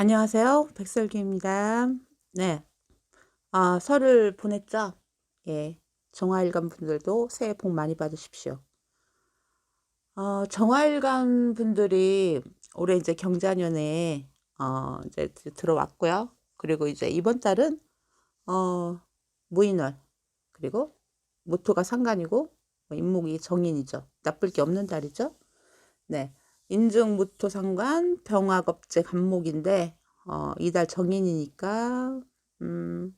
안녕하세요. 백설기입니다. 네. 아, 설을 보냈죠? 예. 정화일관 분들도 새해 복 많이 받으십시오. 어, 정화일관 분들이 올해 이제 경자년에, 어, 이제 들어왔고요. 그리고 이제 이번 달은, 어, 무인월, 그리고 모토가 상간이고, 뭐 인목이 정인이죠. 나쁠 게 없는 달이죠. 네. 인중 무토 상관 병화겁제 간목인데 어, 이달 정인이니까 음,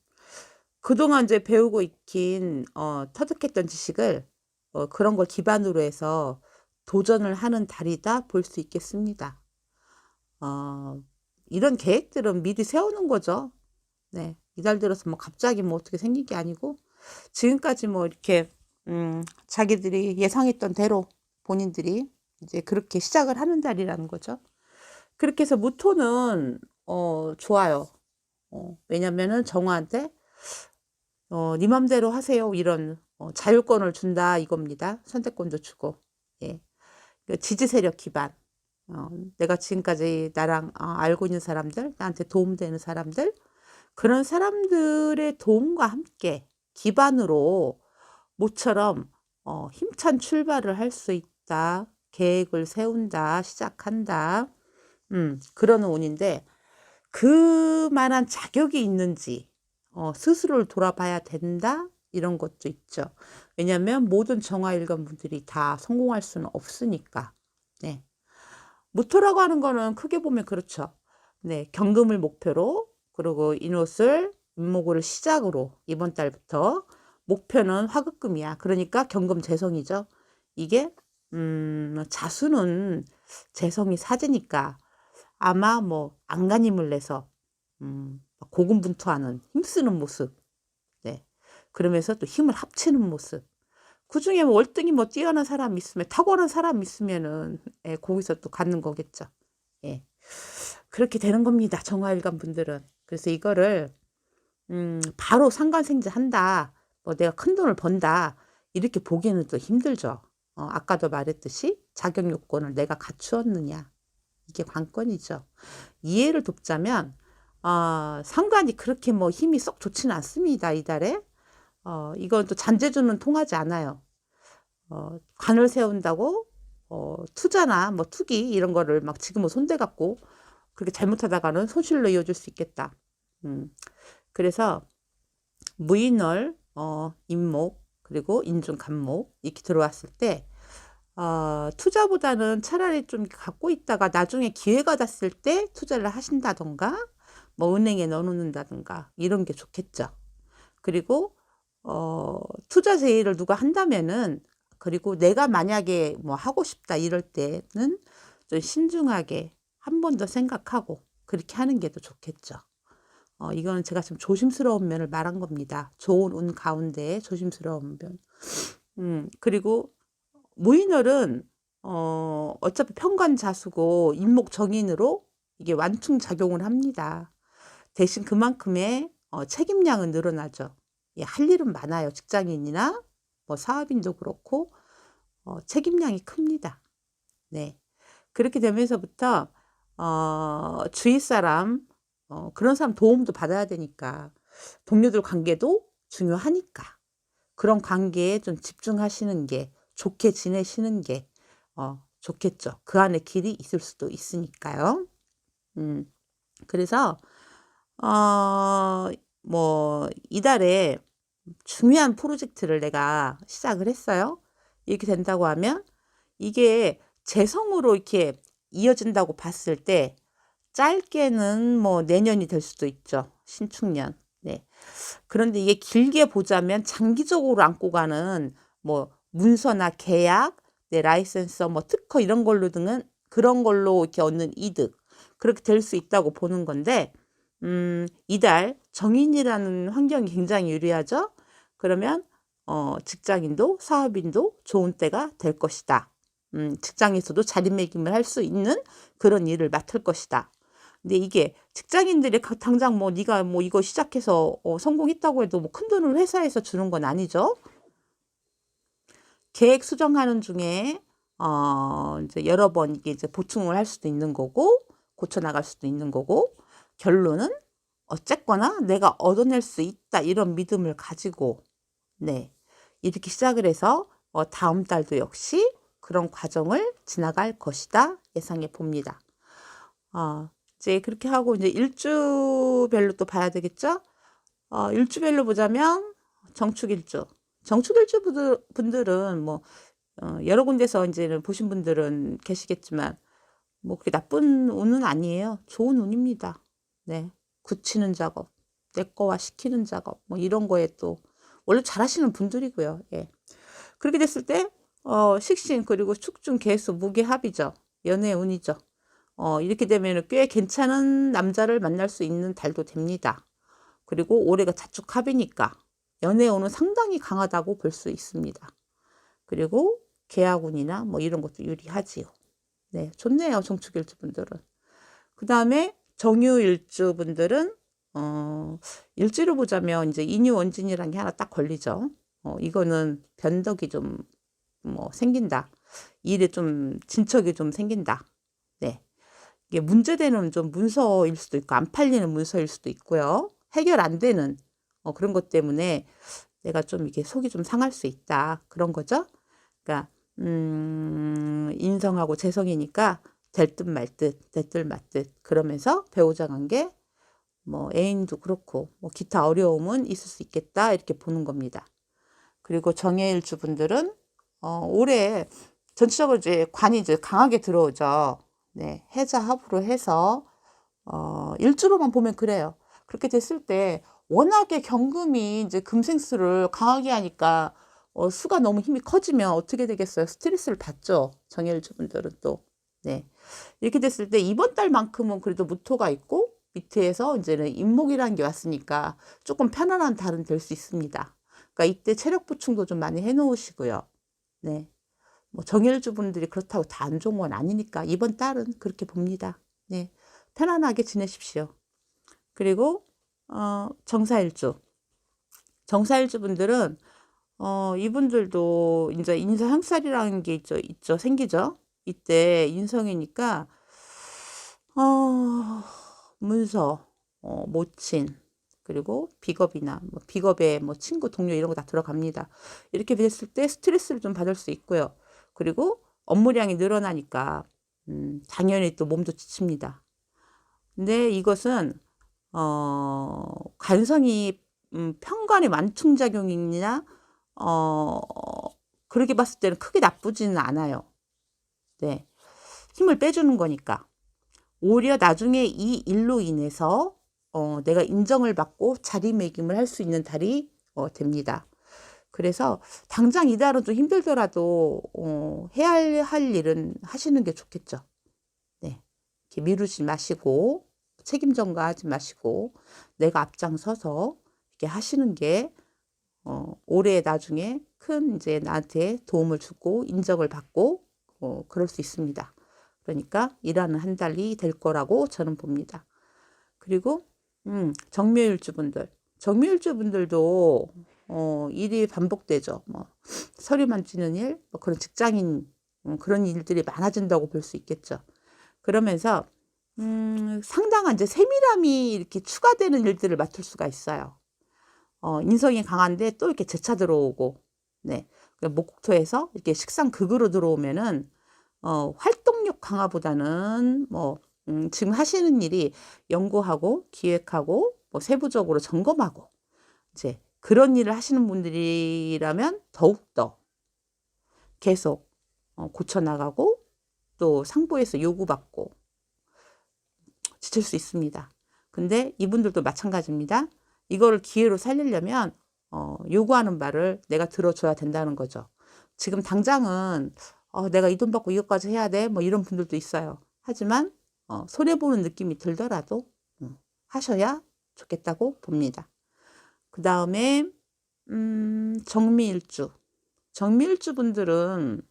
그동안 이제 배우고 익힌 어, 터득했던 지식을 어, 그런 걸 기반으로 해서 도전을 하는 달이다 볼 수 있겠습니다. 어, 이런 계획들은 미리 세우는 거죠. 네, 이달 들어서 뭐 갑자기 뭐 어떻게 생긴 게 아니고 지금까지 뭐 이렇게 음, 자기들이 예상했던 대로 본인들이 이제 그렇게 시작을 하는 달이라는 거죠. 그렇게 해서 무토는 어 좋아요. 어, 왜냐면은 정화한테 어, 네 맘대로 하세요. 이런 어, 자율권을 준다 이겁니다. 선택권도 주고. 예. 그 지지 세력 기반. 어, 내가 지금까지 나랑 어, 알고 있는 사람들, 나한테 도움되는 사람들, 그런 사람들의 도움과 함께 기반으로 모처럼 어, 힘찬 출발을 할 수 있다. 계획을 세운다, 시작한다. 음, 그런 운인데, 그만한 자격이 있는지, 어, 스스로를 돌아봐야 된다? 이런 것도 있죠. 왜냐하면 모든 정화일관 분들이 다 성공할 수는 없으니까. 네. 무토라고 하는 거는 크게 보면 그렇죠. 네. 경금을 목표로, 그리고 인옷을, 인목을 시작으로, 이번 달부터, 목표는 화급금이야. 그러니까 경금 재성이죠. 이게 음, 자수는 재성이 사지니까 아마 뭐 안간힘을 내서 음, 고군분투하는 힘쓰는 모습. 네. 그러면서 또 힘을 합치는 모습. 그 중에 뭐 월등히 뭐 뛰어난 사람 있으면 탁월한 사람 있으면은 예, 거기서 또 갖는 거겠죠. 예. 그렇게 되는 겁니다. 정화일관 분들은. 그래서 이거를 음, 바로 상관생제 한다. 뭐 내가 큰 돈을 번다. 이렇게 보기에는 또 힘들죠. 어, 아까도 말했듯이 자격 요건을 내가 갖추었느냐. 이게 관건이죠. 이해를 돕자면, 어, 상관이 그렇게 뭐 힘이 썩 좋지는 않습니다. 이달에. 어, 이건 또 잔재주는 통하지 않아요. 어, 관을 세운다고, 어, 투자나 뭐 투기 이런 거를 막 지금은 손대 갖고 그렇게 잘못하다가는 손실로 이어질 수 있겠다. 음. 그래서 무인월, 어, 임목, 그리고 인중 간목 이렇게 들어왔을 때 어, 투자보다는 차라리 좀 갖고 있다가 나중에 기회가 닿았을 때 투자를 하신다던가 뭐 은행에 넣어놓는다던가 이런 게 좋겠죠. 그리고 어, 투자 제의를 누가 한다면은 그리고 내가 만약에 뭐 하고 싶다 이럴 때는 좀 신중하게 한 번 더 생각하고 그렇게 하는 게 더 좋겠죠. 어, 이거는 제가 좀 조심스러운 면을 말한 겁니다. 좋은 운 가운데 조심스러운 면. 음, 그리고 무인월은 어, 어차피 편관자수고 인목정인으로 이게 완충 작용을 합니다. 대신 그만큼의 어, 책임량은 늘어나죠. 예, 할 일은 많아요. 직장인이나 뭐 사업인도 그렇고 어, 책임량이 큽니다. 네. 그렇게 되면서부터 어, 주위 사람 어, 그런 사람 도움도 받아야 되니까 동료들 관계도 중요하니까 그런 관계에 좀 집중하시는 게 좋게 지내시는 게 어, 좋겠죠. 그 안에 길이 있을 수도 있으니까요. 음, 그래서 어, 뭐 이달에 중요한 프로젝트를 내가 시작을 했어요. 이렇게 된다고 하면 이게 재성으로 이렇게 이어진다고 봤을 때 짧게는 뭐 내년이 될 수도 있죠. 신축년. 네. 그런데 이게 길게 보자면 장기적으로 안고 가는 뭐 문서나 계약, 내 라이센서, 뭐 특허 이런 걸로 등은 그런 걸로 이렇게 얻는 이득 그렇게 될 수 있다고 보는 건데 음, 이달 정인이라는 환경이 굉장히 유리하죠. 그러면 어, 직장인도 사업인도 좋은 때가 될 것이다. 음, 직장에서도 자리매김을 할 수 있는 그런 일을 맡을 것이다. 근데 이게 직장인들이 당장 뭐 네가 뭐 이거 시작해서 어, 성공했다고 해도 뭐 큰 돈을 회사에서 주는 건 아니죠. 계획 수정하는 중에 어 이제 여러 번 이게 이제 보충을 할 수도 있는 거고 고쳐 나갈 수도 있는 거고 결론은 어쨌거나 내가 얻어낼 수 있다 이런 믿음을 가지고 네 이렇게 시작을 해서 어, 다음 달도 역시 그런 과정을 지나갈 것이다 예상해 봅니다. 어, 이제 그렇게 하고 이제 일주별로 또 봐야 되겠죠? 어, 일주별로 보자면 정축일주. 정축일주 분들, 분들은 뭐 어, 여러 군데서 이제는 보신 분들은 계시겠지만 뭐 그게 나쁜 운은 아니에요. 좋은 운입니다. 네. 굳히는 작업, 내 거와 시키는 작업, 뭐 이런 거에 또 원래 잘하시는 분들이고요. 예. 그렇게 됐을 때 어, 식신 그리고 축중 개수 무게 합이죠. 연애 운이죠. 어, 이렇게 되면 꽤 괜찮은 남자를 만날 수 있는 달도 됩니다. 그리고 올해가 자축합이니까 연애 운은 상당히 강하다고 볼 수 있습니다. 그리고 계약운이나 뭐 이런 것도 유리하지요. 네, 좋네요. 정축일주 분들은. 그 다음에 정유일주 분들은 어, 일주로 보자면 이제 인유원진이라는 게 하나 딱 걸리죠. 어, 이거는 변덕이 좀 뭐 생긴다. 일에 좀 진척이 좀 생긴다. 네. 이게 문제되는 좀 문서일 수도 있고 안 팔리는 문서일 수도 있고요. 해결 안 되는 어, 그런 것 때문에 내가 좀 이게 속이 좀 상할 수 있다. 그런 거죠. 그러니까 음, 인성하고 재성이니까 될 듯 말 듯, 될 듯 말 듯. 그러면서 배우자 관계, 뭐 애인도 그렇고, 뭐 기타 어려움은 있을 수 있겠다. 이렇게 보는 겁니다. 그리고 정해일 주 분들은, 어, 올해 전체적으로 이제 관이 이제 강하게 들어오죠. 네, 해자 합으로 해서, 어, 일주로만 보면 그래요. 그렇게 됐을 때, 워낙에 경금이 이제 금생수를 강하게 하니까, 어, 수가 너무 힘이 커지면 어떻게 되겠어요? 스트레스를 받죠. 정해일주 분들은 또. 네. 이렇게 됐을 때 이번 달만큼은 그래도 무토가 있고 밑에서 이제는 임목이라는 게 왔으니까 조금 편안한 달은 될 수 있습니다. 그러니까 이때 체력 보충도 좀 많이 해 놓으시고요. 네. 뭐 정일주 분들이 그렇다고 다 안 좋은 건 아니니까 이번 달은 그렇게 봅니다. 네. 편안하게 지내십시오. 그리고 어, 정사일주. 정사일주 분들은 어, 이분들도 이제 인사 향살이라는 게 있죠, 있죠, 생기죠. 이때 인성이니까 어, 문서, 어, 모친, 그리고 비겁이나 뭐 비겁의 뭐 친구, 동료 이런 거 다 들어갑니다. 이렇게 됐을 때 스트레스를 좀 받을 수 있고요. 그리고 업무량이 늘어나니까 음, 당연히 또 몸도 지칩니다. 근데 이것은 어, 간성이 음, 편관의 만충작용이냐 어, 그렇게 봤을 때는 크게 나쁘지는 않아요. 네. 힘을 빼주는 거니까. 오히려 나중에 이 일로 인해서 어, 내가 인정을 받고 자리매김을 할 수 있는 달이 어, 됩니다. 그래서 당장 이달은 좀 힘들더라도 어, 해야 할, 할 일은 하시는 게 좋겠죠. 네. 이렇게 미루지 마시고 책임 전가하지 마시고 내가 앞장서서 이렇게 하시는 게 어, 올해 나중에 큰 이제 나한테 도움을 주고 인정을 받고 어, 그럴 수 있습니다. 그러니까 일하는 한 달이 될 거라고 저는 봅니다. 그리고 음, 정묘일주 분들, 정묘일주 분들도 어, 일이 반복되죠. 뭐 서류만 찌는 일, 뭐 그런 직장인 음, 그런 일들이 많아진다고 볼 수 있겠죠. 그러면서 음, 상당한 이제 세밀함이 이렇게 추가되는 일들을 맡을 수가 있어요. 어, 인성이 강한데 또 이렇게 재차 들어오고, 네. 목토에서 이렇게 식상 극으로 들어오면은, 어, 활동력 강화보다는 뭐, 음, 지금 하시는 일이 연구하고, 기획하고, 뭐, 세부적으로 점검하고, 이제 그런 일을 하시는 분들이라면 더욱더 계속 어, 고쳐나가고, 또 상부에서 요구받고, 지칠 수 있습니다. 근데 이분들도 마찬가지입니다. 이거를 기회로 살리려면 어, 요구하는 말을 내가 들어줘야 된다는 거죠. 지금 당장은 어, 내가 이 돈 받고 이것까지 해야 돼. 뭐 이런 분들도 있어요. 하지만 어, 손해보는 느낌이 들더라도 음, 하셔야 좋겠다고 봅니다. 그 다음에 음, 정미일주. 정미일주 분들은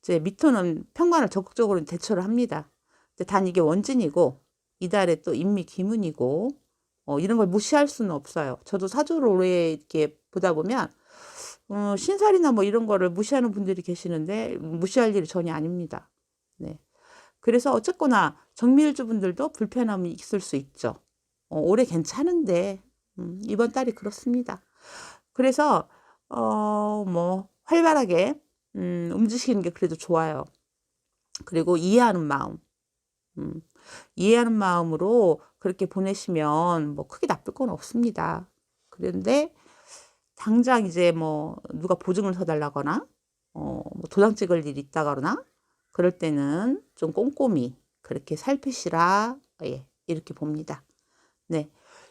이제 미토는 평관을 적극적으로 대처를 합니다. 단 이게 원진이고 이달에 또 인미 기문이고 어, 이런 걸 무시할 수는 없어요. 저도 사주를 오래 이렇게 보다 보면 어, 신살이나 뭐 이런 거를 무시하는 분들이 계시는데 무시할 일이 전혀 아닙니다. 네. 그래서 어쨌거나 정밀주 분들도 불편함이 있을 수 있죠. 어, 올해 괜찮은데 음, 이번 달이 그렇습니다. 그래서 어, 뭐 활발하게 음, 움직이는 게 그래도 좋아요. 그리고 이해하는 마음, 음, 이해하는 마음으로 그렇게 보내시면 뭐 크게 나쁠 건 없습니다. 그런데 당장 이제 뭐 누가 보증을 서달라거나 어, 뭐 도장 찍을 일이 있다거나 그럴 때는 좀 꼼꼼히 그렇게 살피시라 예, 이렇게 봅니다. 네.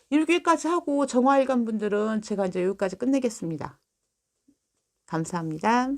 이렇게까지 하고 정화일관 분들은 제가 이제 여기까지 끝내겠습니다. 감사합니다.